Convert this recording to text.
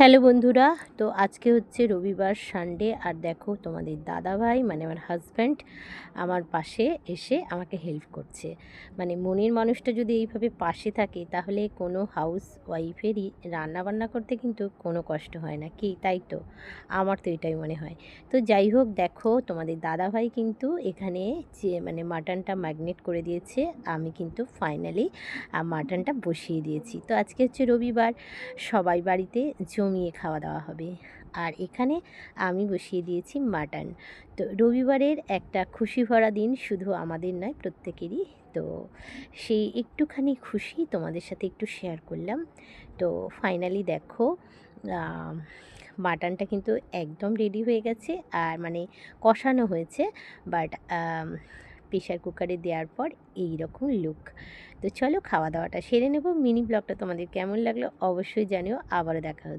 Hello বন্ধুরা, তো আজকে হচ্ছে রবিবার সানডে আর দেখো তোমাদের দাদা ভাই মানে আমার হাজব্যান্ড আমার পাশে এসে আমাকে হেল্প করছে। মানে মনের মানুষটা যদি এইভাবে পাশে থাকে, তাহলে কোনো হাউস ওয়াইফেরই রান্নাবান্না করতে কিন্তু কোনো কষ্ট হয় না। কি, তাই তো? আমার তো এটাই মনে হয়। তো যাই হোক, দেখো তোমাদের দাদা ভাই কিন্তু এখানে যে মানে মাটনটা ম্যাগনেট করে দিয়েছে, আমি কিন্তু ফাইনালি মাটনটা বসিয়ে দিয়েছি। তো আজকে হচ্ছে রবিবার, সবাই বাড়িতে জমিয়ে খাওয়া দাওয়া হবে। আর এখানে আমি বসিয়ে দিয়েছি মাটন। তো রবিবারের একটা খুশি ভরা দিন শুধু আমাদের নয়, প্রত্যেকেরই। তো সেই একটুখানি খুশি তোমাদের সাথে একটু শেয়ার করলাম। তো ফাইনালি দেখো মাটনটা কিন্তু একদম রেডি হয়ে গেছে। আর মানে কষানো হয়েছে বাট প্রেশার কুকারে দেওয়ার পর এই রকম লুক তো চলো খাওয়া দাওয়াটা সেরে নেব। মিনি ব্লগটা তোমাদের কেমন লাগল অবশ্যই জানিও। আবারও দেখা হচ্ছে।